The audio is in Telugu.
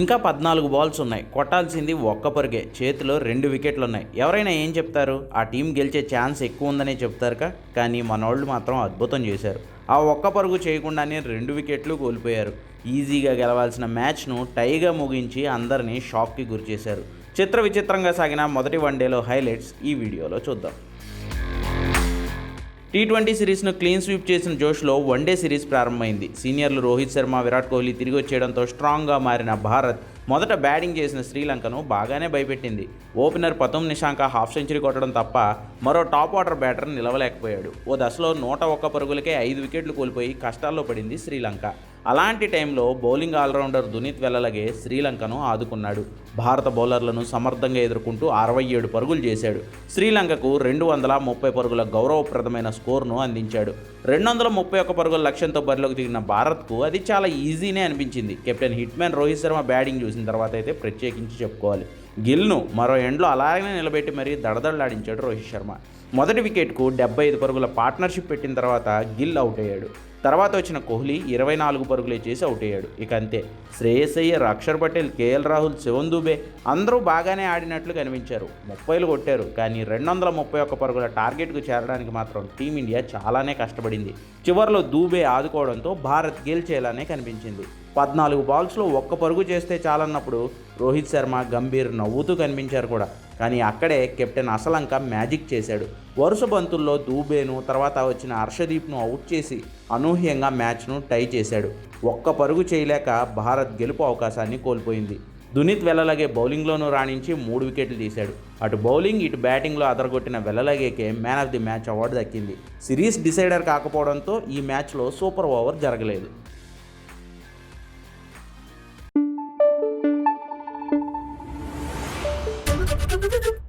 ఇంకా పద్నాలుగు బాల్స్ ఉన్నాయి. కొట్టాల్సింది ఒక్క పరుగే. చేతిలో రెండు వికెట్లు ఉన్నాయి ఎవరైనా ఏం చెప్తారు? ఆ టీం గెలిచే ఛాన్స్ ఎక్కువ ఉందనే చెప్తారు కానీ మనోళ్ళు మాత్రం అద్భుతం చేశారు. ఆ ఒక్క పరుగు చేయకుండానే రెండు వికెట్లు కోల్పోయారు. ఈజీగా గెలవాల్సిన మ్యాచ్ను టైగా ముగించి అందరినీ షాక్కి గురిచేశారు. చిత్ర విచిత్రంగా సాగిన మొదటి వన్డేలో హైలైట్స్ ఈ వీడియోలో చూద్దాం. టీ ట్వంటీ సిరీస్ను క్లీన్ స్వీప్ చేసిన జోష్లో వన్డే సిరీస్ ప్రారంభమైంది. సీనియర్లు రోహిత్ శర్మ విరాట్ కోహ్లీ తిరిగి వచ్చేయడంతో స్ట్రాంగ్గా మారిన భారత్ మొదట బ్యాటింగ్ చేసిన శ్రీలంకను బాగానే భయపెట్టింది. Opener Pathum Nissanka half century కొట్టడం తప్ప మరో టాప్ ఆర్డర్ బ్యాటర్ నిలవలేకపోయాడు. ఓ దశలో నూట ఒక్క పరుగులకే ఐదు వికెట్లు కోల్పోయి కష్టాల్లో పడింది శ్రీలంక. అలాంటి టైంలో బౌలింగ్ ఆల్రౌండర్ దునీత్ వెళ్ళలగే శ్రీలంకను ఆదుకున్నాడు. భారత బౌలర్లను సమర్థంగా ఎదుర్కొంటూ అరవై ఏడు పరుగులు చేశాడు. శ్రీలంకకు రెండు వందల ముప్పై పరుగుల గౌరవప్రదమైన స్కోర్ను అందించాడు. రెండు వందల ముప్పై ఒక్క పరుగుల లక్ష్యంతో బరిలోకి దిగిన భారత్కు అది చాలా ఈజీనే అనిపించింది. Captain hitman Rohit Sharma batting చూసి చూసిన తర్వాత అయితే ప్రత్యేకించి చెప్పుకోవాలి. గిల్ను మరో ఎండ్లో అలాగనే నిలబెట్టి మరీ దడదడలాడించాడు రోహిత్ శర్మ. మొదటి వికెట్కు డెబ్బై ఐదు పరుగుల పార్ట్నర్షిప్ పెట్టిన తర్వాత గిల్ అవుట్ అయ్యాడు తర్వాత వచ్చిన కోహ్లీ ఇరవై నాలుగు పరుగులే చేసి అవుట్ అయ్యాడు ఇక అంతే. శ్రేయస్ అయ్యర్ అక్షర్ పటేల్ కేఎల్ రాహుల్ శివన్ దూబే అందరూ బాగానే ఆడినట్లు కనిపించారు. ముప్పైలు కొట్టారు. కానీ రెండు వందల ముప్పై ఒక్క పరుగుల టార్గెట్కు చేరడానికి మాత్రం టీమిండియా చాలానే కష్టపడింది. చివరిలో దూబే ఆదుకోవడంతో భారత్ గెలిచేలానే కనిపించింది. పద్నాలుగు బాల్స్లో ఒక్క పరుగు చేస్తే చాలన్నప్పుడు రోహిత్ శర్మ గంభీర్ నవ్వుతూ కనిపించారు కూడా. కానీ అక్కడే కెప్టెన్ అసలంక మ్యాజిక్ చేశాడు. వరుస బంతుల్లో దూబేను తర్వాత వచ్చిన హర్షదీప్ను అవుట్ చేసి అనూహ్యంగా మ్యాచ్ను టై చేశాడు. ఒక్క పరుగు చేయలేక భారత్ గెలుపు అవకాశాన్ని కోల్పోయింది. దునీత్ వెల్లలగే బౌలింగ్లోనూ రాణించి మూడు వికెట్లు తీశాడు. అటు బౌలింగ్ ఇటు బ్యాటింగ్లో అదరగొట్టిన వెల్లలగేకే man of the match award దక్కింది. సిరీస్ డిసైడర్ కాకపోవడంతో ఈ మ్యాచ్లో సూపర్ ఓవర్ జరగలేదు. ん?